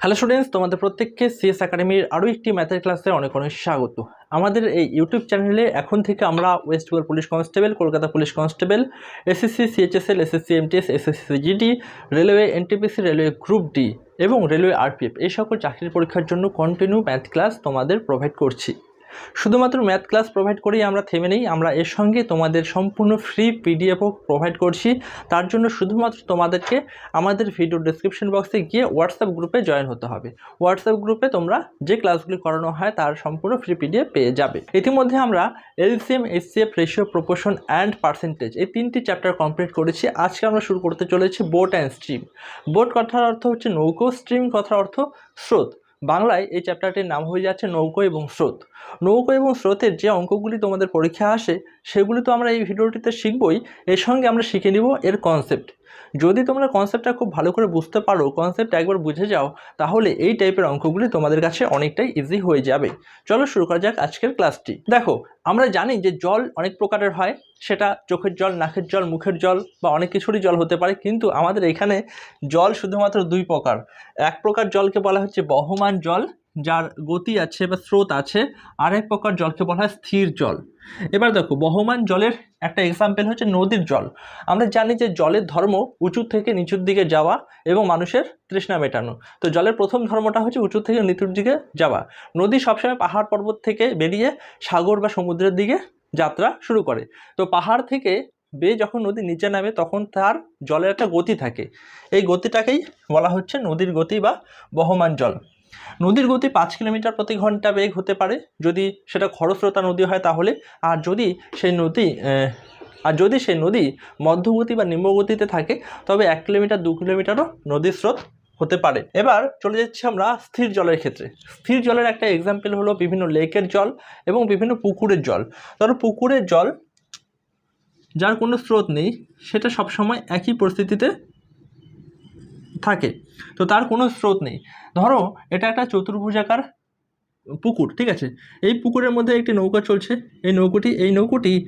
Hello students তোমাদের প্রত্যেককে CS একাডেমির আরও একটি ম্যাথের ক্লাসে অনেক অনেক স্বাগত। আমাদের এই ইউটিউব চ্যানেলে এখন থেকে আমরা West Bengal police constable Kolkata police constable SSC CHSL SSC MTS SSC GD railway NTPC railway group D এবং রেলওয়ে আরপিএফ এই সকল চাকরির পরীক্ষার জন্য কন্টিনিউ ম্যাথ ক্লাস তোমাদের প্রোভাইড করছি। শুধুমাত্র ম্যাথ ক্লাস প্রোভাইড করেই আমরা থেমে নেই, আমরা এর সঙ্গে তোমাদের সম্পূর্ণ ফ্রি পিডিএফও প্রোভাইড করছি। তার জন্য শুধুমাত্র তোমাদেরকে আমাদের ভিডিও ডিসক্রিপশন বক্সে গিয়ে হোয়াটসঅ্যাপ গ্রুপে জয়েন হতে হবে। হোয়াটসঅ্যাপ গ্রুপে তোমরা যে ক্লাসগুলি করানো হয় তার সম্পূর্ণ ফ্রি পিডিএফ পেয়ে যাবে। ইতিমধ্যে আমরা LCM HCF ratio proportion and percentage এই তিনটি চ্যাপ্টার কমপ্লিট করেছি। আজকে আমরা শুরু করতে চলেছি বোট অ্যান্ড স্ট্রিম বোট কথার অর্থ হচ্ছে নৌকো স্ট্রিম কথার অর্থ স্রোত। বাংলায় এই চ্যাপ্টারটির নাম হয়ে যাচ্ছে নৌকো এবং স্রোত। নৌকো এবং স্রোতের যে অঙ্কগুলি তোমাদের পরীক্ষা আসে, সেগুলি তো আমরা এই ভিডিওটিতে শিখবই। এর সঙ্গে আমরা শিখে নিব এর কনসেপ্ট যদি তোমরা কনসেপ্টটা খুব ভালো করে বুঝতে পারো কনসেপ্ট একবার বুঝে যাও, তাহলে এই টাইপের অঙ্কগুলি তোমাদের কাছে অনেকটাই ইজি হয়ে যাবে। চলো শুরু করা যাক আজকের ক্লাসটি দেখো, আমরা জানি যে জল অনেক প্রকারের হয়, সেটা চোখের জল, নাকের জল, মুখের জল বা অনেক কিছুরই জল হতে পারে, কিন্তু আমাদের এখানে জল শুধুমাত্র দুই প্রকার। এক প্রকার জলকে বলা হচ্ছে বহমান জল যার গতি আছে বা স্রোত আছে আর এক প্রকার জলকে বলা হয় স্থির জল। এবার দেখো, বহমান জলের একটা এক্সাম্পল হচ্ছে নদীর জল। আমরা জানি যে জলের ধর্ম উঁচু থেকে নিচুর দিকে যাওয়া এবং মানুষের তৃষ্ণা মেটানো। তো জলের প্রথম ধর্মটা হচ্ছে উঁচু থেকে নিচুর দিকে যাওয়া। নদী সবসময় পাহাড় পর্বত থেকে বেরিয়ে সাগর বা সমুদ্রের দিকে যাত্রা শুরু করে। তো পাহাড় থেকে বেয়ে যখন নদী নিচে নামে, তখন তার জলের একটা গতি থাকে। এই গতিটাকেই বলা হচ্ছে নদীর গতি বা বহমান জল। নদীর গতি পাঁচ কিলোমিটার প্রতি ঘণ্টা বেগ হতে পারে। যদি সেটা খরস্রোতা নদী হয় তাহলে, আর যদি সেই নদী আর যদি সেই নদী মধ্যগতি বা নিম্নগতিতে থাকে, তবে এক কিলোমিটার, দু কিলোমিটারও নদীর স্রোত হতে পারে। এবার চলে যাচ্ছি আমরা স্থির জলের ক্ষেত্রে। স্থির জলের একটা এক্সাম্পল হলো বিভিন্ন লেকের জল এবং বিভিন্ন পুকুরের জল। ধরো পুকুরের জল, যার কোনো স্রোত নেই, সেটা সবসময় একই পরিস্থিতিতে থাকে। তো তার কোনো স্রোত নেই। ধরো, এটা একটা চতুর্ভুজাকার পুকুর, ঠিক আছে? এই পুকুরের মধ্যে একটি নৌকা চলছে। এই নৌকোটি এই নৌকোটি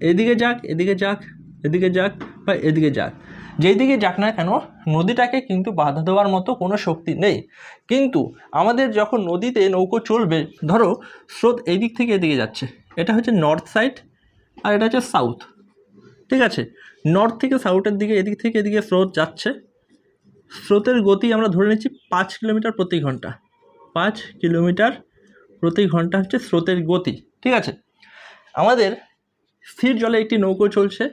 এদিকে যাক এদিকে যাক এদিকে যাক বা এদিকে যাক। যেই দিকে যাক না কেন, নদীটাকে কিন্তু বাধা দেওয়ার মতো কোনো শক্তি নেই। কিন্তু আমাদের যখন নদীতে নৌকো চলবে, ধরো, স্রোত এই দিক থেকে এদিকে যাচ্ছে। এটা হচ্ছে নর্থ সাইড আর এটা হচ্ছে সাউথ ঠিক আছে? নর্থ থেকে সাউথের দিকে, এদিক থেকে এদিকে স্রোত যাচ্ছে। স্রোতের গতি আমরা ধরে নিচ্ছি পাঁচ কিলোমিটার প্রতি ঘণ্টা। পাঁচ কিলোমিটার প্রতি ঘণ্টা হচ্ছে স্রোতের গতি, ঠিক আছে? আমাদের স্থির জলে একটি নৌকো চলছে।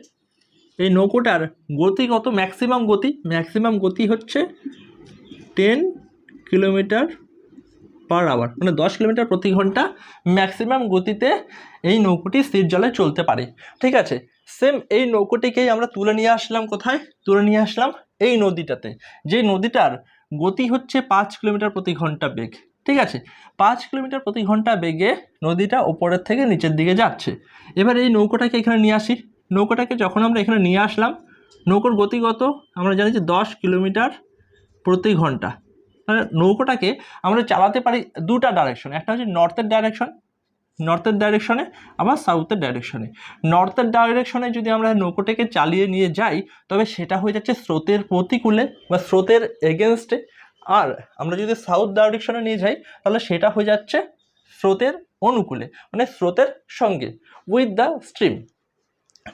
এই নৌকোটার গতি কত ম্যাক্সিমাম গতি ম্যাক্সিমাম গতি হচ্ছে টেন কিলোমিটার পার আওয়ার মানে দশ কিলোমিটার প্রতি ঘণ্টা ম্যাক্সিমাম গতিতে এই নৌকোটি স্থির জলে চলতে পারে, ঠিক আছে? সেম এই নৌকোটিকেই আমরা তুলে নিয়ে আসলাম কোথায়? তুলে নিয়ে আসলাম এই নদীটাতে। যে নদীটার গতি হচ্ছে পাঁচ কিলোমিটার প্রতি ঘণ্টা বেগ। ঠিক আছে? পাঁচ কিলোমিটার প্রতি ঘণ্টা বেগে নদীটা ওপরের থেকে নিচের দিকে যাচ্ছে। এবার এই নৌকোটাকে এখানে নিয়ে আসি। নৌকোটাকে যখন আমরা এখানে নিয়ে আসলাম, নৌকোর গতিগত আমরা জানি যে দশ কিলোমিটার প্রতি ঘণ্টা। নৌকোটাকে আমরা চালাতে পারি দুটা ডাইরেকশন একটা হচ্ছে নর্থের ডাইরেকশন নর্থের ডাইরেকশনে আবার সাউথের ডাইরেকশনে নর্থের ডাইরেকশনে যদি আমরা নৌকোটাকে চালিয়ে নিয়ে যাই, তবে সেটা হয়ে যাচ্ছে স্রোতের প্রতিকূলে বা স্রোতের এগেনস্টে আর আমরা যদি সাউথ ডাইরেকশনে নিয়ে যাই, তাহলে সেটা হয়ে যাচ্ছে স্রোতের অনুকূলে মানে স্রোতের সঙ্গে উইথ দ্য স্ট্রিম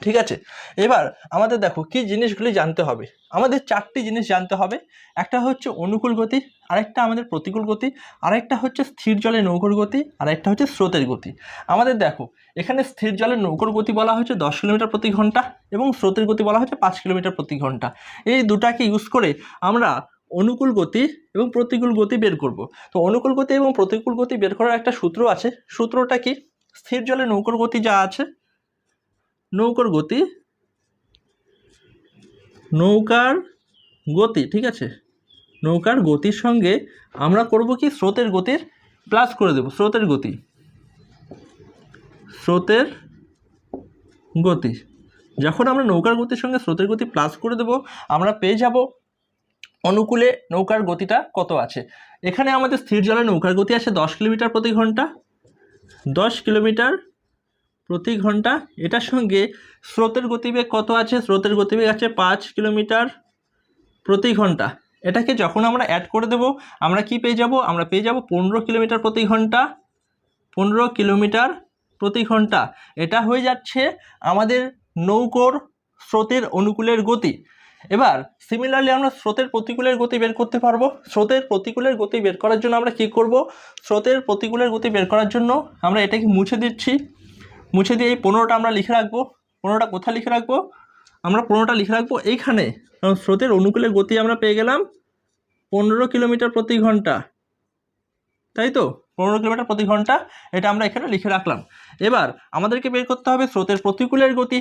ঠিক আছে? এবার আমাদের দেখো কি জিনিসগুলি জানতে হবে। আমাদের চারটি জিনিস জানতে হবে। একটা হচ্ছে অনুকূল গতি, আরেকটা আমাদের প্রতিকূল গতি, আরেকটা হচ্ছে স্থির জলে নৌকোর গতি আর একটা হচ্ছে স্রোতের গতি। আমাদের দেখো, এখানে স্থির জলের নৌকোর গতি বলা হচ্ছে দশ কিলোমিটার প্রতি ঘণ্টা এবং স্রোতের গতি বলা হচ্ছে পাঁচ কিলোমিটার প্রতি ঘণ্টা। এই দুটাকে ইউজ করে আমরা অনুকূল গতি এবং প্রতিকূল গতি বের করব। তো অনুকূল গতি এবং প্রতিকূল গতি বের করার একটা সূত্র আছে। সূত্রটা কি? স্থির জলে নৌকোর গতি যা আছে নৌকার গতি? নৌকার গতি, ঠিক আছে? নৌকার গতির সঙ্গে আমরা করব কি? স্রোতের গতির প্লাস করে দেব, স্রোতের গতি। স্রোতের গতি। যখন আমরা নৌকার গতির সঙ্গে স্রোতের গতি প্লাস করে দেব, আমরা পেয়ে যাব অনুকূলে নৌকার গতিটা কত আছে। এখানে আমাদের স্থির জলে নৌকার গতি আছে দশ কিলোমিটার প্রতি ঘণ্টা। দশ কিলোমিটার প্রতি ঘণ্টা, এটার সঙ্গে স্রোতের গতিবেগ কত আছে? স্রোতের গতিবেগ আছে পাঁচ কিলোমিটার প্রতি ঘণ্টা। এটাকে যখন আমরা অ্যাড করে দেব, আমরা কি পেয়ে যাব? আমরা পেয়ে যাব পনেরো কিলোমিটার প্রতি ঘণ্টা, পনেরো কিলোমিটার প্রতি ঘণ্টা। এটা হয়ে যাচ্ছে আমাদের নৌকোর স্রোতের অনুকূলের গতি। এবার সিমিলারলি আমরা স্রোতের প্রতিকূলের গতি বের করতে পারব। স্রোতের প্রতিকূলের গতি বের করার জন্য আমরা কি করব? স্রোতের প্রতিকূলের গতি বের করার জন্য আমরা এটাকে মুছে দিচ্ছি। মুছে দিয়ে এই পনেরোটা আমরা লিখে রাখব। পনেরোটা কোথায় লিখে রাখব? আমরা পনেরোটা লিখে রাখব এইখানে। কারণ স্রোতের অনুকূলের গতি আমরা পেয়ে গেলাম পনেরো কিলোমিটার প্রতি ঘণ্টা। তাই তো? পনেরো কিলোমিটার প্রতি ঘণ্টা এটা আমরা এখানে লিখে রাখলাম। এবার আমাদেরকে বের করতে হবে স্রোতের প্রতিকূলের গতি।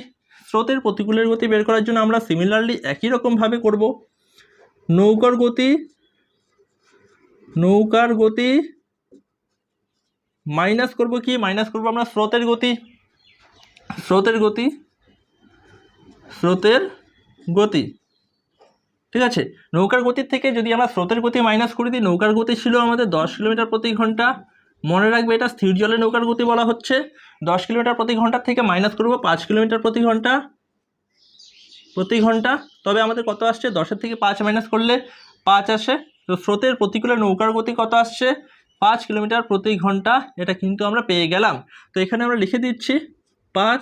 স্রোতের প্রতিকূলের গতি বের করার জন্য আমরা সিমিলারলি একই রকমভাবে করব। নৌকার গতি নৌকার গতি মাইনাস করব কি? মাইনাস করব আমরা স্রোতের গতি। স্রোতের গতি স্রোতের গতি। ঠিক আছে? নৌকার গতির থেকে যদি আমরা স্রোতের গতি মাইনাস করে দিই, নৌকার গতি ছিল আমাদের দশ কিলোমিটার প্রতি ঘণ্টা। মনে রাখবে এটা স্থির জলে নৌকার গতি বলা হচ্ছে। দশ কিলোমিটার প্রতি ঘণ্টা থেকে মাইনাস করব পাঁচ কিলোমিটার প্রতি ঘণ্টা। প্রতি ঘণ্টা। তবে আমাদের কত আসছে? দশের থেকে পাঁচ মাইনাস করলে পাঁচ আসে। তো স্রোতের প্রতিকূলে নৌকার গতি কত আসছে? পাঁচ কিলোমিটার প্রতি ঘণ্টা। এটা কিন্তু আমরা পেয়ে গেলাম। তো এখানে আমরা লিখে দিচ্ছি পাঁচ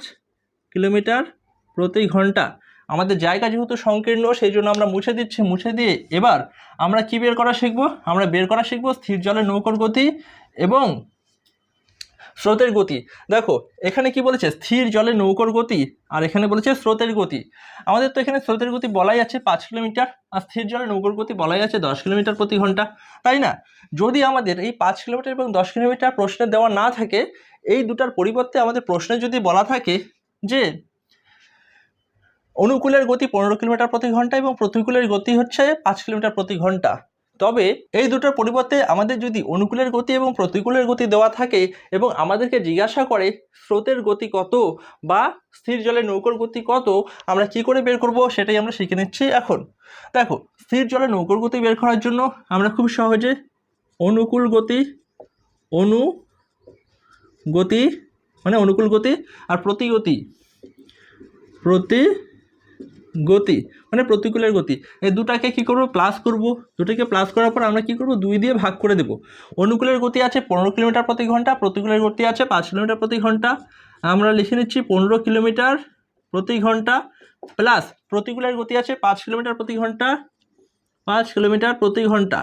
কিলোমিটার প্রতি ঘণ্টা। আমাদের জায়গা যেহেতু সংকীর্ণ সেই জন্য আমরা মুছে দিচ্ছি, মুছে দিয়ে এবার আমরা কি বের করা শিখব? আমরা বের করা শিখব স্থির জলের নৌকর গতি এবং স্রোতের গতি। দেখো, এখানে কি বলেছে? স্থির জলে নৌকর গতি, আর এখানে বলেছে স্রোতের গতি। আমাদের তো এখানে স্রোতের গতি বলাই আছে পাঁচ কিলোমিটার, আর স্থির জলে নৌকর গতি বলাই আছে দশ কিলোমিটার প্রতি ঘণ্টা। তাই না? যদি আমাদের এই পাঁচ কিলোমিটার এবং দশ কিলোমিটার প্রশ্নে দেওয়া না থাকে এই দুটার পরিবর্তে আমাদের প্রশ্নে যদি বলা থাকে যে অনুকূলের গতি পনেরো কিলোমিটার প্রতি ঘণ্টা এবং প্রতিকূলের গতি হচ্ছে পাঁচ কিলোমিটার প্রতি ঘণ্টা। তবে এই দুটোর পরিবর্তে আমাদের যদি অনুকূলের গতি এবং প্রতিকূলের গতি দেওয়া থাকে এবং আমাদেরকে জিজ্ঞাসা করে স্রোতের গতি কত বা স্থির জলের নৌকোর গতি কত, আমরা কি করে বের করব সেটাই আমরা শিখে নিচ্ছি এখন। দেখো, স্থির জলে নৌকোর গতি বের করার জন্য আমরা খুব সহজে অনুকূল গতি অনু গতি মানে অনুকূল গতি আর প্রতিগতি। প্রতি গতি মানে প্রতিকূলের গতি। এই দুটাকে কি করব? প্লাস করব। দুটাকে প্লাস করার পর আমরা কি করব? দুই দিয়ে ভাগ করে দেব। অনুকূলের গতি আছে পনেরো কিলোমিটার প্রতি ঘণ্টা, প্রতিকূলের গতি আছে পাঁচ কিলোমিটার প্রতি ঘণ্টা। আমরা লিখে নিচ্ছি পনেরো কিলোমিটার প্রতি ঘণ্টা প্লাস প্রতিকূলের গতি আছে পাঁচ কিলোমিটার প্রতি ঘণ্টা, পাঁচ কিলোমিটার প্রতি ঘণ্টা।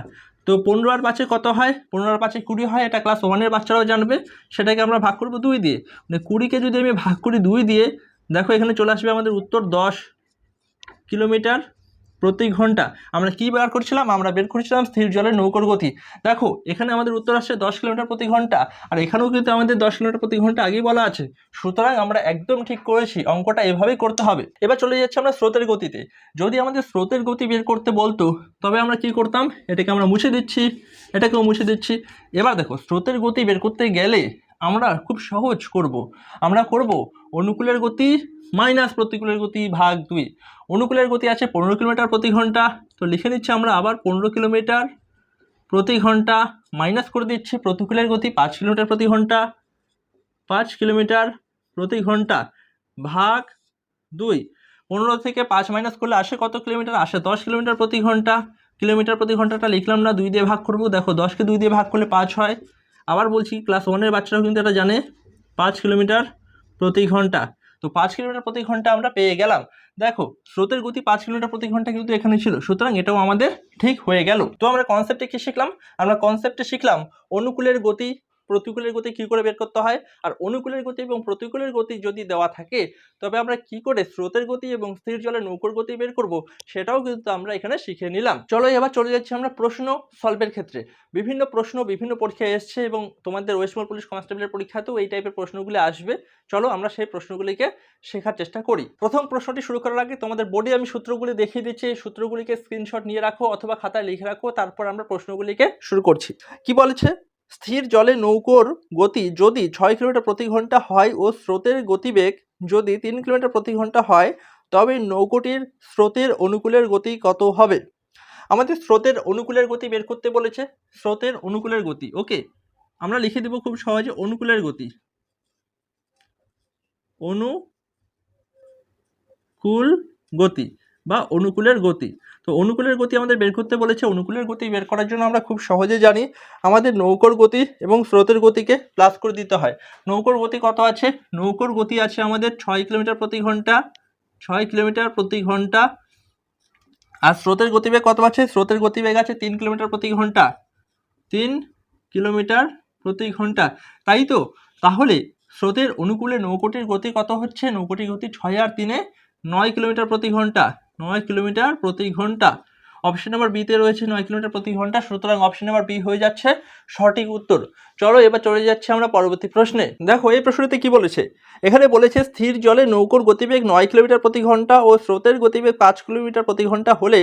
তো পনেরো আর পাঁচে কত হয়? পনেরো আর পাঁচে কুড়ি হয়, এটা ক্লাস ওয়ানের বাচ্চারাও জানবে। সেটাকে আমরা ভাগ করব দুই দিয়ে। মানে কুড়িকে যদি আমি ভাগ করি দুই দিয়ে, দেখো এখানে চলে আসবে আমাদের উত্তর দশ কিলোমিটার। প্রতি ঘণ্টা আমরা কি বের করছিলাম? আমরা বের করছিলাম স্থির জলের নৌকর গতি। দেখো, এখানে আমাদের উত্তর আসছে দশ কিলোমিটার প্রতি ঘণ্টা, আর এখানেও কিন্তু আমাদের দশ কিলোমিটার প্রতি ঘণ্টা আগেই বলা আছে। সুতরাং আমরা একদম ঠিক করেছি, অঙ্কটা এভাবেই করতে হবে। এবার চলে যাচ্ছে আমরা স্রোতের গতিতে। যদি আমাদের স্রোতের গতি বের করতে বলতো, তবে আমরা কি করতাম? এটাকে আমরা মুছে দিচ্ছি, এটাকেও মুছে দিচ্ছি। এবার দেখো, স্রোতের গতি বের করতে গেলে আমরা খুব সহজ করব। আমরা করব অনুকূলের গতি মাইনাস প্রতিকূলের গতি ভাগ দুই। অনুকূলের গতি আছে পনেরো কিলোমিটার প্রতি ঘণ্টা। তো লিখে নিচ্ছি আমরা আবার পনেরো কিলোমিটার প্রতি ঘণ্টা মাইনাস করে দিচ্ছি প্রতিকূলের গতি পাঁচ কিলোমিটার প্রতি ঘণ্টা। পাঁচ কিলোমিটার প্রতি ঘণ্টা ভাগ দুই। পনেরো থেকে পাঁচ মাইনাস করলে আসে কত কিলোমিটার? আসে দশ কিলোমিটার প্রতি ঘণ্টা। কিলোমিটার প্রতি ঘন্টাটা লিখলাম না, দুই দিয়ে ভাগ করব। দেখো দশকে দুই দিয়ে ভাগ করলে পাঁচ হয়। আবার বলছি ক্লাস ওয়ানের বাচ্চারাও কিন্তু এটা জানে। পাঁচ কিলোমিটার প্রতি ঘণ্টা। তো পাঁচ কিলোমিটার প্রতি ঘণ্টা আমরা পেয়ে গেলাম। দেখো, স্রোতের গতি পাঁচ কিলোমিটার প্রতি ঘণ্টা কিন্তু এখানে ছিল। সুতরাং এটাও আমাদের ঠিক হয়ে গেল। তো আমরা কনসেপ্টে কী শিখলাম? আমরা কনসেপ্টে শিখলাম, অনুকূলের গতি প্রতিকূলের গতি কী করে বের করতে হয়? আর অনুকূলের গতি এবং প্রতিকূলের গতি যদি দেওয়া থাকে, তবে আমরা কি করে স্রোতের গতি এবং স্থির জলের নৌকোর গতি বের করব, সেটাও কিন্তু আমরা এখানে শিখে নিলাম। চলো এবার চলে যাচ্ছি আমরা প্রশ্ন সলভের ক্ষেত্রে। বিভিন্ন প্রশ্ন বিভিন্ন পরীক্ষায় এসছে এবং তোমাদের ওয়েস্টবেঙ্গল পুলিশ কনস্টেবলের পরীক্ষাতেও এই টাইপের প্রশ্নগুলি আসবে। চলো আমরা সেই প্রশ্নগুলিকে শেখার চেষ্টা করি। প্রথম প্রশ্নটি শুরু করার আগে তোমাদের বোর্ডে আমি সূত্রগুলি দেখিয়ে দিচ্ছি। এই সূত্রগুলিকে স্ক্রিনশট নিয়ে রাখো অথবা খাতায় লিখে রাখো, তারপর আমরা প্রশ্নগুলিকে শুরু করছি। কি বলেছে? স্থির জলে নৌকোর গতি যদি ছয় কিলোমিটার প্রতি ঘণ্টা হয় ও স্রোতের গতিবেগ যদি তিন কিলোমিটার প্রতি ঘণ্টা হয়, তবে নৌকোটির স্রোতের অনুকূলের গতি কত হবে? আমাদের স্রোতের অনুকূলের গতি বের করতে বলেছে। স্রোতের অনুকূলের গতি, ওকে? আমরা লিখে দেব খুব সহজে অনুকূলের গতি। অনুকূল গতি। বা অনুকূলের গতি। তো অনুকূলের গতি আমাদের বের করতে বলেছে। অনুকূলের গতি বের করার জন্য আমরা খুব সহজে জানি আমাদের নৌকোর গতি এবং স্রোতের গতিকে প্লাস করে দিতে হয়। নৌকোর গতি কত আছে? নৌকোর গতি আছে আমাদের ছয় কিলোমিটার প্রতি ঘণ্টা, ছয় কিলোমিটার প্রতি ঘণ্টা। আর স্রোতের গতিবেগ কত আছে? স্রোতের গতিবেগ আছে তিন কিলোমিটার প্রতি ঘণ্টা। তিন কিলোমিটার প্রতি ঘণ্টা। তাই তো? তাহলে স্রোতের অনুকূলে নৌকোটির গতি কত হচ্ছে? নৌকোটির গতি ছয় আর তিনে নয় কিলোমিটার প্রতি ঘণ্টা। নয় কিলোমিটার প্রতি ঘণ্টা। অপশন নাম্বার বিতে রয়েছে নয় কিলোমিটার প্রতি ঘণ্টা, সুতরাং অপশন নাম্বার বি হয়ে যাচ্ছে সঠিক উত্তর। চলো এবার চলে যাচ্ছে আমরা পরবর্তী প্রশ্নে। দেখো, এই প্রশ্নটিতে কি বলেছে? এখানে বলেছে, স্থির জলে নৌকোর গতিবেগ নয় কিলোমিটার প্রতি ঘণ্টা ও স্রোতের গতিবেগ পাঁচ কিলোমিটার প্রতি ঘণ্টা হলে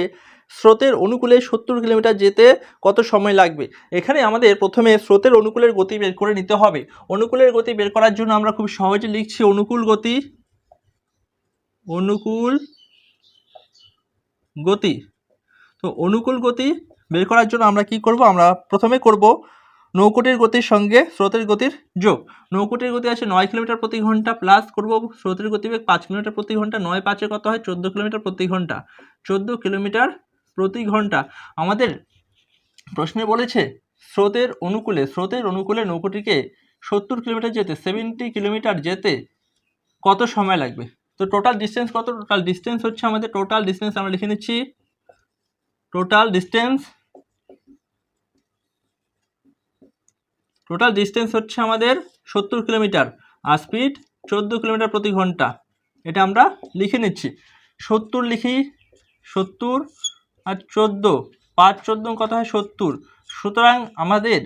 স্রোতের অনুকূলে সত্তর কিলোমিটার যেতে কত সময় লাগবে? এখানে আমাদের প্রথমে স্রোতের অনুকূলের গতি বের করে নিতে হবে। অনুকূলের গতি বের করার জন্য আমরা খুব সহজে লিখছি অনুকূল গতি অনুকূল গতি। তো অনুকূল গতি বের করার জন্য আমরা কি করব? আমরা প্রথমে করব নৌকোটির গতির সঙ্গে স্রোতের গতির যোগ। নৌকোটির গতি আছে নয় কিলোমিটার প্রতি ঘণ্টা প্লাস করব স্রোতের গতিবেগ পাঁচ কিলোমিটার প্রতি ঘণ্টা। নয় পাঁচে কত হয়? চোদ্দ কিলোমিটার প্রতি ঘণ্টা। চোদ্দ কিলোমিটার প্রতি ঘণ্টা। আমাদের প্রশ্নে বলেছে স্রোতের অনুকূলে স্রোতের অনুকূলে নৌকোটিকে সত্তর কিলোমিটার যেতে সেভেন্টি কিলোমিটার যেতে কত সময় লাগবে? তো টোটাল ডিস্টেন্স কত? টোটাল ডিস্টেন্স হচ্ছে আমাদের টোটাল ডিস্টেন্স আমরা লিখে নিচ্ছি টোটাল ডিস্টেন্স টোটাল ডিস্টেন্স হচ্ছে আমাদের সত্তর কিলোমিটার, আর স্পিড চোদ্দ কিলোমিটার প্রতি ঘণ্টা। এটা আমরা লিখে নিচ্ছি। সত্তর লিখি, সত্তর আর চোদ্দ, পাঁচ চোদ্দ কত হয়? সত্তর। সুতরাং আমাদের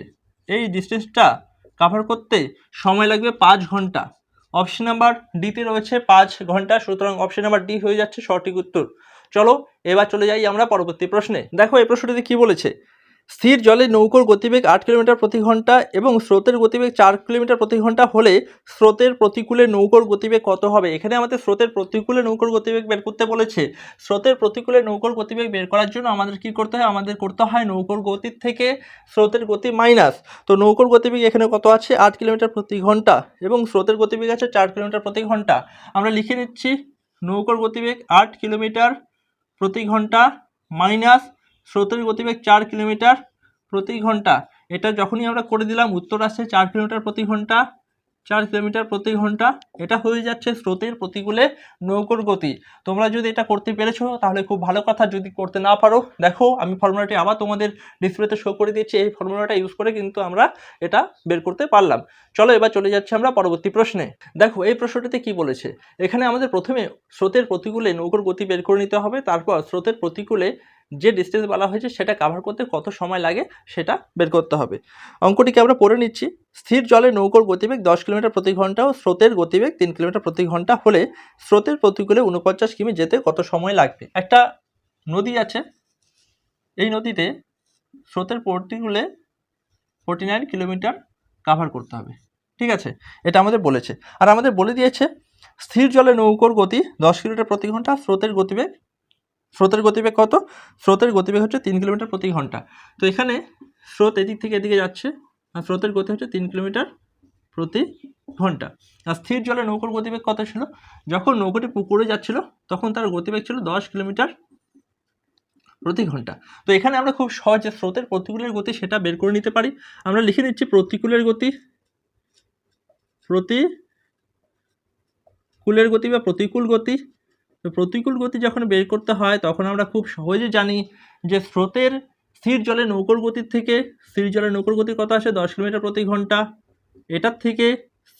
এই ডিস্টেন্সটা কাভার করতে সময় লাগবে পাঁচ ঘণ্টা। অপশন নাম্বার ডিতে রয়েছে পাঁচ ঘণ্টা, সুতরাং অপশন নাম্বার ডি হয়ে যাচ্ছে সঠিক উত্তর। চলো, এবার চলে যাই আমরা পরবর্তী প্রশ্নে। দেখো, এই প্রশ্নটিতে কি বলেছে? স্থির জলে নৌকোর গতিবেগ আট কিলোমিটার প্রতি ঘণ্টা এবং স্রোতের গতিবেগ চার কিলোমিটার প্রতি ঘণ্টা হলে স্রোতের প্রতিকূলে নৌকোর গতিবেগ কত হবে? এখানে আমাদের স্রোতের প্রতিকূলে নৌকোর গতিবেগ বের করতে বলেছে। স্রোতের প্রতিকূলে নৌকোর গতিবেগ বের করার জন্য আমাদের কি করতে হয়? আমাদের করতে হয় নৌকোর গতির থেকে স্রোতের গতি মাইনাস। তো নৌকোর গতিবেগ এখানে কত আছে? আট কিলোমিটার প্রতি ঘণ্টা এবং স্রোতের গতিবেগ আছে চার কিলোমিটার প্রতি ঘণ্টা। আমরা লিখে নিচ্ছি, নৌকোর গতিবেগ আট কিলোমিটার প্রতি ঘণ্টা মাইনাস স্রোতের গতিবেগ চার কিলোমিটার প্রতি ঘণ্টা। এটা যখনই আমরা করে দিলাম, উত্তর আসছে চার কিলোমিটার প্রতি ঘণ্টা, চার কিলোমিটার প্রতি ঘণ্টা। এটা হয়ে যাচ্ছে স্রোতের প্রতিকূলে নৌকোর গতি। তোমরা যদি এটা করতে পেরেছ, তাহলে খুব ভালো কথা। যদি করতে না পারো, দেখো, আমি ফর্মুলাটি আবার তোমাদের ডিসপ্লেতে শো করে দিচ্ছি। এই ফর্মুলাটা ইউজ করে কিন্তু আমরা এটা বের করতে পারলাম। চলো, এবার চলে যাচ্ছে আমরা পরবর্তী প্রশ্নে। দেখো, এই প্রশ্নটিতে কি বলেছে? এখানে আমাদের প্রথমে স্রোতের প্রতিকূলে নৌকোর গতি বের করে নিতে হবে, তারপর স্রোতের প্রতিকূলে যে ডিস্টেন্স বলা হয়েছে সেটা কাভার করতে কত সময় লাগে সেটা বের করতে হবে। অঙ্কটিকে আমরা পড়ে নিচ্ছি। স্থির জলে নৌকোর গতিবেগ দশ কিলোমিটার প্রতি ঘণ্টা ও স্রোতের গতিবেগ তিন কিলোমিটার প্রতি ঘণ্টা হলে স্রোতের প্রতিকূলে উনপঞ্চাশ কিমি যেতে কত সময় লাগবে? একটা নদী আছে। এই নদীতে স্রোতের প্রতিকূলে ফোর্টি নাইন কিলোমিটার কাভার করতে হবে। ঠিক আছে? এটা আমাদের বলেছে। আর আমাদের বলে দিয়েছে, স্থির জলে নৌকোর গতি দশ কিলোমিটার প্রতি ঘণ্টা, স্রোতের গতিবেগ স্রোতের গতিবেগ কত? স্রোতের গতিবেগ হচ্ছে তিন কিলোমিটার প্রতি ঘণ্টা। তো এখানে স্রোত এদিক থেকে এদিকে যাচ্ছে, আর স্রোতের গতি হচ্ছে তিন কিলোমিটার প্রতি ঘণ্টা। আর স্থির জলে নৌকোর গতিবেগ কত ছিল? যখন নৌকোটি পুকুরে যাচ্ছিল, তখন তার গতিবেগ ছিল দশ কিলোমিটার প্রতি ঘণ্টা। তো এখানে আমরা খুব সহজে স্রোতের প্রতিকূলের গতি সেটা বের করে নিতে পারি। আমরা লিখে নিচ্ছি প্রতিকূলের গতি প্রতিকূলের গতি বা প্রতিকূল গতি। তো প্রতিকূল গতি যখন বের করতে হয়, তখন আমরা খুব সহজে জানি যে স্রোতের স্থির জলে নৌকর গতির থেকে স্থির জলে নৌকোর গতি কত আসে? দশ কিলোমিটার প্রতি ঘণ্টা। এটার থেকে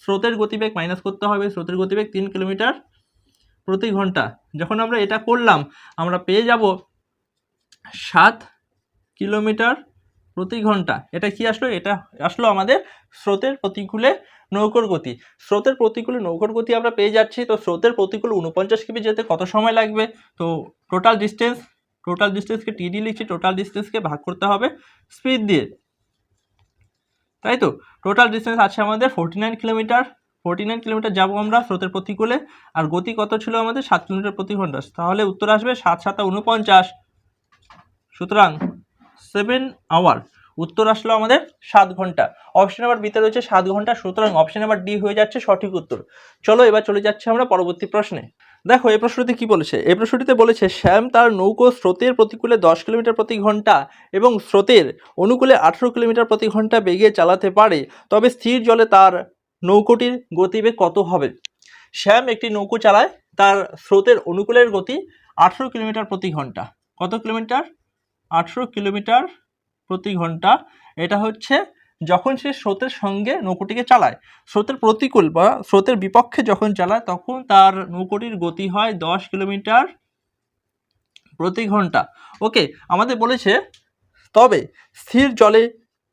স্রোতের গতিবেগ মাইনাস করতে হবে। স্রোতের গতিবেগ তিন কিলোমিটার প্রতি ঘণ্টা। যখন আমরা এটা করলাম, আমরা পেয়ে যাব সাত কিলোমিটার প্রতি ঘণ্টা। এটা কি আসলো? এটা আসলো আমাদের স্রোতের প্রতিকূলে নৌকোর গতি। স্রোতের প্রতিকূলে নৌকোর গতি আমরা পেয়ে যাচ্ছি, তো স্রোতের প্রতিকূলে উনপঞ্চাশ কিমি যেতে কত সময় লাগবে? তো টোটাল ডিস্টেন্স টোটাল ডিস্টেন্সকে টিডি লিখছি টোটাল ডিস্টেন্সকে ভাগ করতে হবে স্পিড দিয়ে। তাই তো? টোটাল ডিস্টেন্স আছে আমাদের forty nine kilometre. Forty nine kilometre যাব আমরা স্রোতের প্রতিকূলে। আর গতি কত ছিল আমাদের? সাত কিলোমিটার প্রতি ঘণ্টা। তাহলে উত্তর আসবে সাত সাতা উনপঞ্চাশ সুতরাং সেভেন আওয়ার উত্তর আসলো আমাদের সাত ঘণ্টা। অপশন নাম্বার বিতে রয়েছে সাত ঘণ্টা, সুতরাং অপশন নাম্বার ডি হয়ে যাচ্ছে সঠিক উত্তর। চলো এবার চলে যাচ্ছে আমরা পরবর্তী প্রশ্নে। দেখো, এই প্রশ্নটি কি বলেছে? এই প্রশ্নটিতে বলেছে, শ্যাম তার নৌকো স্রোতের প্রতিকূলে দশ কিলোমিটার প্রতি ঘণ্টা এবং স্রোতের অনুকূলে আঠেরো কিলোমিটার প্রতি ঘণ্টা বেগে চালাতে পারে, তবে স্থির জলে তার নৌকোটির গতিবেগ কত হবে? শ্যাম একটি নৌকো চালায়, তার স্রোতের অনুকূলের গতি আঠেরো কিলোমিটার প্রতি ঘণ্টা। কত কিলোমিটার? আঠেরো কিলোমিটার প্রতি ঘণ্টা, এটা হচ্ছে যখন সে স্রোতের সঙ্গে নৌকোটিকে চালায়, স্রোতের প্রতিকূল বা স্রোতের বিপক্ষে যখন চালায়, তখন তার নৌকোটির গতি হয় দশ কিলোমিটার প্রতি ঘণ্টা। ওকে আমাদের বলেছে, তবে স্থির জলে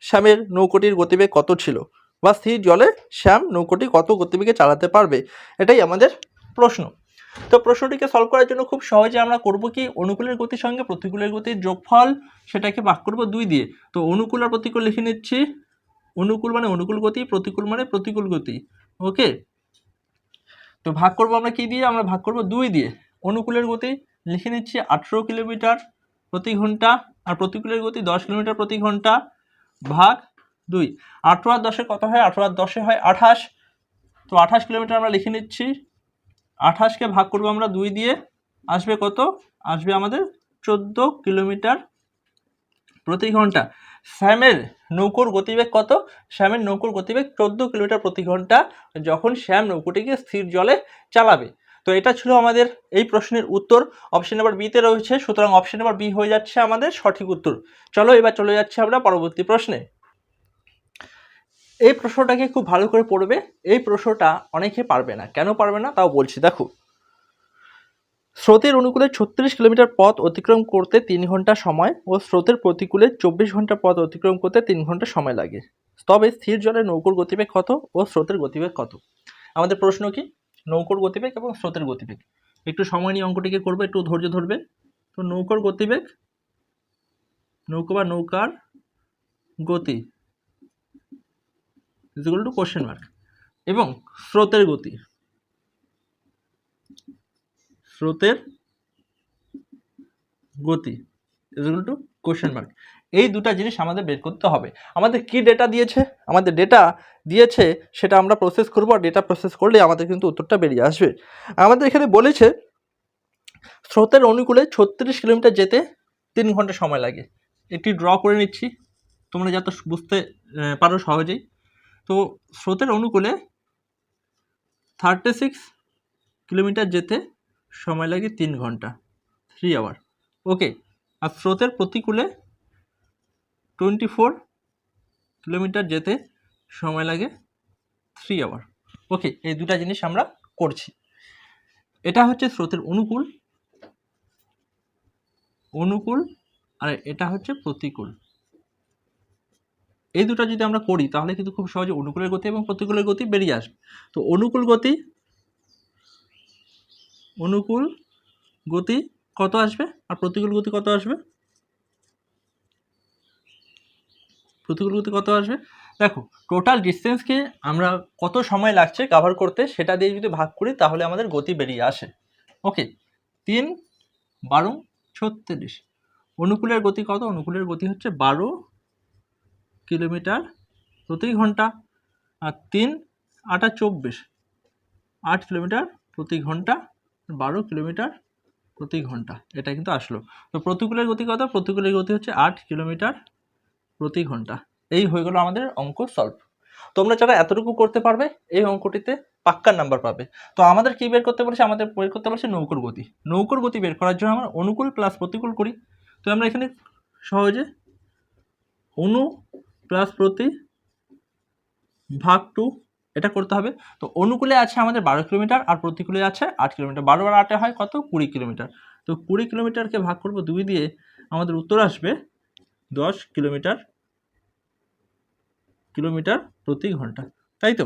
শ্যামের নৌকোটির গতিবেগ কত ছিল? বা স্থির জলে শ্যাম নৌকোটি কত গতিবেগে চালাতে পারবে? এটাই আমাদের প্রশ্ন। তো প্রশ্নটিকে সলভ করার জন্য খুব সহজে আমরা করব কি, অনুকূলের গতির সঙ্গে প্রতিকূলের গতির যোগফল সেটাকে ভাগ করব দুই দিয়ে। তো অনুকূল আর প্রতিকূল লিখে নিচ্ছি। অনুকূল মানে অনুকূল গতি, প্রতিকূল মানে প্রতিকূল গতি। ওকে? তো ভাগ করব আমরা কি দিয়ে? আমরা ভাগ করব দুই দিয়ে। অনুকূলের গতি লিখে নিচ্ছি আঠেরো কিলোমিটার প্রতি ঘণ্টা আর প্রতিকূলের গতি দশ কিলোমিটার প্রতি ঘণ্টা ভাগ দুই। আঠেরো আর দশে কত হয়? আঠেরো আর দশে হয় আঠাশ। তো আঠাশ কিলোমিটার আমরা লিখে নিচ্ছি। আঠাশকে ভাগ করব আমরা দুই দিয়ে, আসবে কত? আসবে আমাদের চোদ্দ কিলোমিটার প্রতি ঘণ্টা। শ্যামের নৌকোর গতিবেগ কত? শ্যামের নৌকোর গতিবেগ চোদ্দ কিলোমিটার প্রতি ঘণ্টা যখন শ্যাম নৌকোটিকে স্থির জলে চালাবে। তো এটা ছিল আমাদের এই প্রশ্নের উত্তর। অপশন নাম্বার বিতে রয়েছে, সুতরাং অপশন নাম্বার বি হয়ে যাচ্ছে আমাদের সঠিক উত্তর। চলো এবার চলে যাচ্ছে আমরা পরবর্তী প্রশ্নে। এই প্রশ্নটাকে খুব ভালো করে পড়বে। এই প্রশ্নটা অনেকে পারবে না। কেন পারবে না? তাও বলছি। দেখো, স্রোতের অনুকূলে ছত্রিশ কিলোমিটার পথ অতিক্রম করতে তিন ঘণ্টা সময় ও স্রোতের প্রতিকূলে চব্বিশ ঘণ্টা পথ অতিক্রম করতে তিন ঘণ্টা সময় লাগে। তবে স্থির জলে নৌকোর গতিবেগ কত ও স্রোতের গতিবেগ কত? আমাদের প্রশ্ন কি? নৌকোর গতিবেগ এবং স্রোতের গতিবেগ। একটু সময় নিয়ে অঙ্কটিকে করবে, একটু ধৈর্য ধরবে। তো নৌকোর গতিবেগ, নৌকো বা নৌকার গতি ইজিক্যাল টু কোশ্চেন মার্ক এবং স্রোতের গতি। স্রোতের গতি ইজিক্যাল টু কোশ্চেন মার্ক এই দুটা জিনিস আমাদের বের করতে হবে। আমাদের কি ডেটা দিয়েছে? আমাদের ডেটা দিয়েছে, সেটা আমরা প্রসেস করব আর ডেটা প্রসেস করলে আমাদের কিন্তু উত্তরটা বেরিয়ে আসবে। আমাদের এখানে বলেছে, স্রোতের অনুকূলে ছত্রিশ কিলোমিটার যেতে তিন ঘণ্টা সময় লাগে। একটি ড্র করে নিচ্ছি। তোমরা যাতে বুঝতে পারো সহজেই। তো স্রোতের অনুকূলে থার্টি সিক্স কিলোমিটার যেতে সময় লাগে তিন ঘণ্টা থ্রি আওয়ার ওকে আর স্রোতের প্রতিকূলে টোয়েন্টি ফোর কিলোমিটার যেতে সময় লাগে থ্রি আওয়ার ওকে এই দুটা জিনিস আমরা করছি। এটা হচ্ছে স্রোতের অনুকূল অনুকূল, আর এটা হচ্ছে প্রতিকূল। এই দুটো যদি আমরা করি, তাহলে কিন্তু খুব সহজে অনুকূলের গতি এবং প্রতিকূলের গতি বেরিয়ে আসবে। তো অনুকূল গতি অনুকূল গতি কত আসবে? আর প্রতিকূল গতি কত আসবে? প্রতিকূল গতি কত আসবে? দেখো টোটাল ডিস্টেন্সকে আমরা কত সময় লাগছে কাভার করতে সেটা দিয়ে যদি ভাগ করি, তাহলে আমাদের গতি বেরিয়ে আসে। ওকে তিন, বারো, ছত্রিশ। অনুকূলের গতি কত? অনুকূলের গতি হচ্ছে বারো কিলোমিটার প্রতি ঘণ্টা আর তিন আটা চব্বিশ। আট কিলোমিটার প্রতি ঘণ্টা, বারো কিলোমিটার প্রতি ঘণ্টা। এটা কিন্তু আসলো। তো প্রতিকূলের গতি কত? প্রতিকূলের গতি হচ্ছে আট কিলোমিটার প্রতি ঘণ্টা। এই হয়ে গেল আমাদের অঙ্ক সলভ তোমরা যারা এতটুকু করতে পারবে, এই অঙ্কটিতে পাক্কার নাম্বার পাবে। তো আমাদের কি বের করতে বলেছে? আমাদের বের করতে বলেছে নৌকোর গতি। নৌকোর গতি বের করার জন্য আমরা অনুকূল প্লাস প্রতিকূল করি। তো আমরা এখানে সহজে অনু প্লাস প্রতি ভাগ টু এটা করতে হবে। তো অনুকূলে আছে আমাদের বারো কিলোমিটার আর প্রতিকূলে আছে আট কিলোমিটার। বারো আর আটে হয় কত? কুড়ি কিলোমিটার। তো কুড়ি কিলোমিটারকে ভাগ করব দুই দিয়ে আমাদের উত্তর আসবে দশ কিলোমিটার কিলোমিটার প্রতি ঘণ্টা। তাই তো?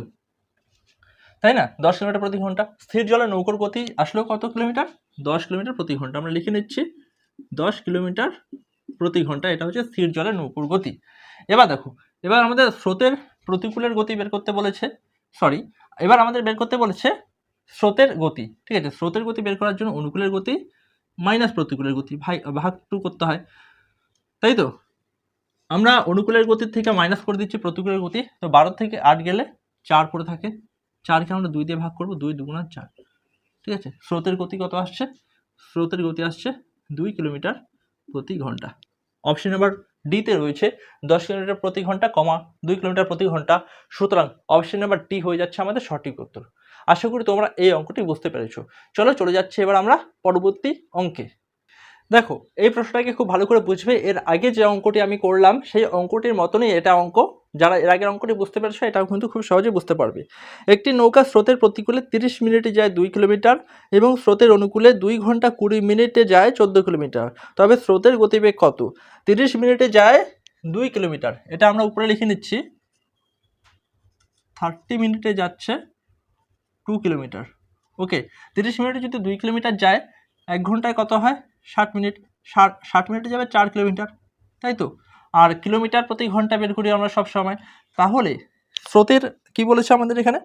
তাই না? দশ কিলোমিটার প্রতি ঘণ্টা। স্থির জলে নৌকোর গতি আসলেও কত কিলোমিটার? দশ কিলোমিটার প্রতি ঘণ্টা। আমরা লিখে নিচ্ছি দশ কিলোমিটার প্রতি ঘণ্টা এটা হচ্ছে স্থির জলে নৌকোর গতি। এবার দেখো, এবার আমাদের স্রোতের প্রতিকূলের গতি বের করতে বলেছে সরি এবার আমাদের বের করতে বলেছে স্রোতের গতি, ঠিক আছে? স্রোতের গতি বের করার জন্য অনুকূলের গতি মাইনাস প্রতিকূলের গতি, ভাই, ভাগ টু করতে হয়। তাই তো? আমরা অনুকূলের গতির থেকে মাইনাস করে দিচ্ছি প্রতিকূলের গতি, তো বারো থেকে আট গেলে চার পড়ে থাকে। চারকে আমরা দুই দিয়ে ভাগ করব, দুই দুগুণা চার, ঠিক আছে? স্রোতের গতি কত আসছে? স্রোতের গতি আসছে দুই কিলোমিটার প্রতি ঘণ্টা। অপশন নাম্বার ডিতে রয়েছে, দশ কিলোমিটার প্রতি ঘণ্টা, কমা দুই কিলোমিটার প্রতি ঘণ্টা। সুতরাং অপশন নাম্বার টি হয়ে যাচ্ছে আমাদের সঠিক উত্তর। আশা করি তোমরা এই অঙ্কটি বুঝতে পেরেছ। চলো চলে যাচ্ছে এবার আমরা পরবর্তী অঙ্কে। দেখো, এই প্রশ্নটাকে খুব ভালো করে বুঝবে। এর আগে যে অঙ্কটি আমি করলাম, সেই অঙ্কটির মতনই এটা অঙ্ক যারা এর আগের অঙ্কটি বুঝতে পেরেছ, এটাও কিন্তু খুব সহজে বুঝতে পারবে। একটি নৌকা স্রোতের প্রতিকূলে তিরিশ মিনিটে যায় দুই কিলোমিটার এবং স্রোতের অনুকূলে দুই ঘণ্টা কুড়ি মিনিটে যায় চোদ্দ কিলোমিটার। তবে স্রোতের গতিবেগ কত? তিরিশ মিনিটে যায় দুই কিলোমিটার। এটা আমরা উপরে লিখে নিচ্ছি। থার্টি মিনিটে যাচ্ছে টু কিলোমিটার। ওকে, তিরিশ মিনিটে যদি দুই কিলোমিটার যায়, এক ঘন্টায় কত হয়? ষাট মিনিট। ষাট ষাট মিনিটে যাবে চার কিলোমিটার। তাই তো? আর কিলোমিটার প্রতি ঘণ্টা বের করি আমরা সব সময়। তাহলে স্রোতের, কি বলেছে আমাদের এখানে?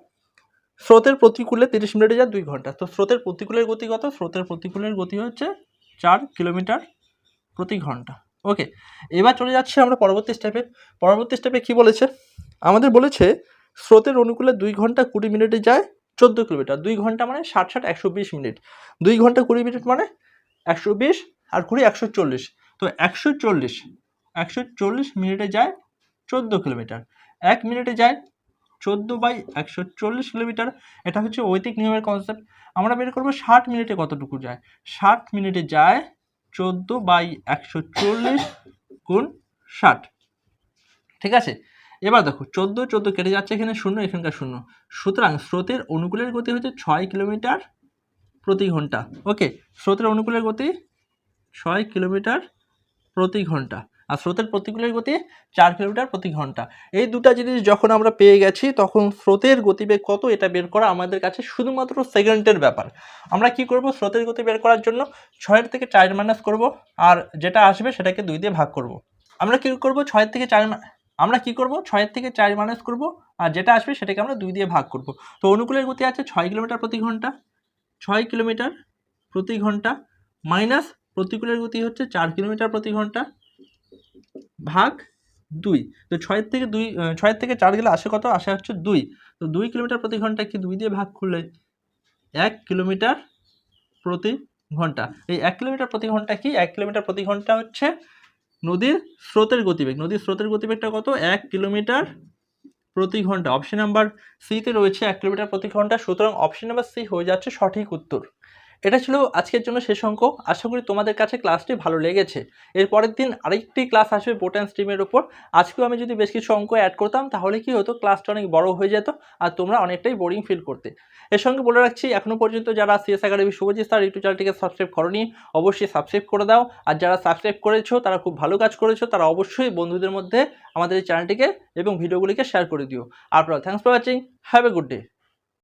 স্রোতের প্রতিকূলে তিরিশ মিনিটে যায় দুই ঘণ্টা। তো স্রোতের প্রতিকূলের গতি কত? স্রোতের প্রতিকূলের গতি হচ্ছে চার কিলোমিটার প্রতি ঘণ্টা। ওকে, এবার চলে যাচ্ছে আমরা পরবর্তী স্টেপে পরবর্তী স্টেপে কি বলেছে? আমাদের বলেছে, স্রোতের অনুকূলে দুই ঘণ্টা কুড়ি মিনিটে যায় চোদ্দ কিলোমিটার। দুই ঘণ্টা মানে ষাট ষাট, একশো বিশ মিনিট। দুই ঘণ্টা কুড়ি মিনিট মানে একশো বিশ আর কুড়ি একশো চল্লিশ। তো একশো চল্লিশ একশো চল্লিশ মিনিটে যায় চোদ্দ কিলোমিটার। এক মিনিটে যায় চোদ্দ বাই একশো চল্লিশ কিলোমিটার। এটা হচ্ছে ঐতিক নিয়মের কনসেপ্ট আমরা বের করব ষাট মিনিটে কতটুকু যায়? ষাট মিনিটে যায় চোদ্দ বাই একশো চল্লিশ গুণ ষাট। ঠিক আছে? এবার দেখো, চোদ্দ চোদ্দ কেটে যাচ্ছে এখানে শূন্য, এখানকার শূন্য। সুতরাং স্রোতের অনুকূলের গতি হচ্ছে ছয় কিলোমিটার প্রতি ঘণ্টা। ওকে, স্রোতের অনুকূলের গতি ছয় কিলোমিটার প্রতি ঘণ্টা। আর স্রোতের প্রতিকূলের গতি চার কিলোমিটার প্রতি ঘণ্টা। এই দুটো জিনিস যখন আমরা পেয়ে গেছি, তখন স্রোতের গতিবেগ কত এটা বের করা আমাদের কাছে শুধুমাত্র সেকেন্ডের ব্যাপার। আমরা কি করব? স্রোতের গতি বের করার জন্য ছয়ের থেকে চার মাইনাস করব আর যেটা আসবে সেটাকে দুই দিয়ে ভাগ করব। আমরা কি করব? ছয়ের থেকে চার আমরা কি করব? ছয়ের থেকে চার মাইনাস করব আর যেটা আসবে সেটাকে আমরা দুই দিয়ে ভাগ করব। তো অনুকূলের গতি আছে ছয় কিলোমিটার প্রতি ঘণ্টা। ছয় কিলোমিটার প্রতি ঘণ্টা মাইনাস প্রতিকূলের গতি হচ্ছে চার কিলোমিটার প্রতি ঘণ্টা। ভাগ দুই। তো ছয়ের থেকে দুই ছয়ের থেকে চার গেলে আসে কত? আসে হচ্ছে দুই। তো দুই কিলোমিটার প্রতি ঘণ্টা কি দুই দিয়ে ভাগ করলে? এক কিলোমিটার প্রতি ঘণ্টা। এই এক কিলোমিটার প্রতি ঘণ্টা কি? এক কিলোমিটার প্রতি ঘণ্টা হচ্ছে নদীর স্রোতের গতিবেগ। নদীর স্রোতের গতিবেগটা কত? এক কিলোমিটার প্রতি ঘণ্টা। অপশন নাম্বার সিতে রয়েছে এক কিলোমিটার প্রতি ঘণ্টা। সুতরাং অপশন নাম্বার সি হয়ে যাচ্ছে সঠিক উত্তর। এটা ছিল আজকের জন্য শেষ অঙ্ক। আশা করি তোমাদের কাছে ক্লাসটি ভালো লেগেছে। এর পরের দিন আরেকটি ক্লাস আসবে বোটান স্ট্রিমের উপর। আজকেও আমি যদি বেশ কিছু অঙ্ক অ্যাড করতাম, তাহলে কি হতো? ক্লাসটা অনেক বড় হয়ে যেত আর তোমরা অনেকটাই বোরিং ফিল করতে। এর সঙ্গে বলে রাখছি এখনও পর্যন্ত যারা CS academy Subhajit sir YouTube চ্যানেলটিকে সাবস্ক্রাইব করনি, অবশ্যই সাবস্ক্রাইব করে দাও। আর যারা সাবস্ক্রাইব করেছ, তারা খুব ভালো কাজ করেছ, তারা অবশ্যই বন্ধুদের মধ্যে আমাদের এই চ্যানেলটিকে এবং ভিডিওগুলিকে শেয়ার করে দিও। আপনারা thanks for watching have a good day